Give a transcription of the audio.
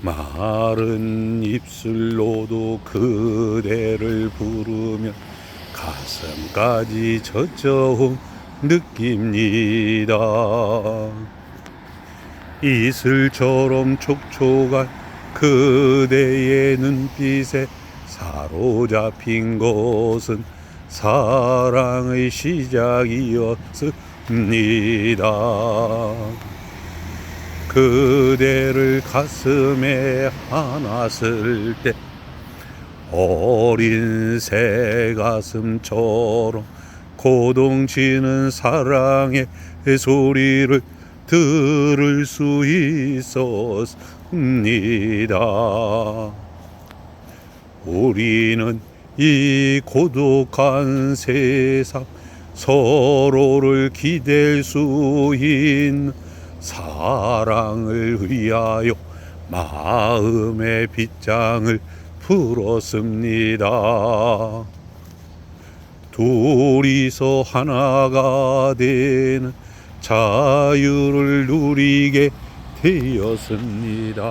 마른 입술로도 그대를 부르면 가슴까지 젖어온 느낍니다. 이슬처럼 촉촉한 그대의 눈빛에 사로잡힌 것은 사랑의 시작이었습니다. 그대를 가슴에 안았을 때 어린 새 가슴처럼 고동치는 사랑의 소리를 들을 수 있었습니다. 우리는 이 고독한 세상 서로를 기댈 수 있는 사랑을 위하여 마음의 빗장을 풀었습니다. 둘이서 하나가 되는 자유를 누리게 되었습니다.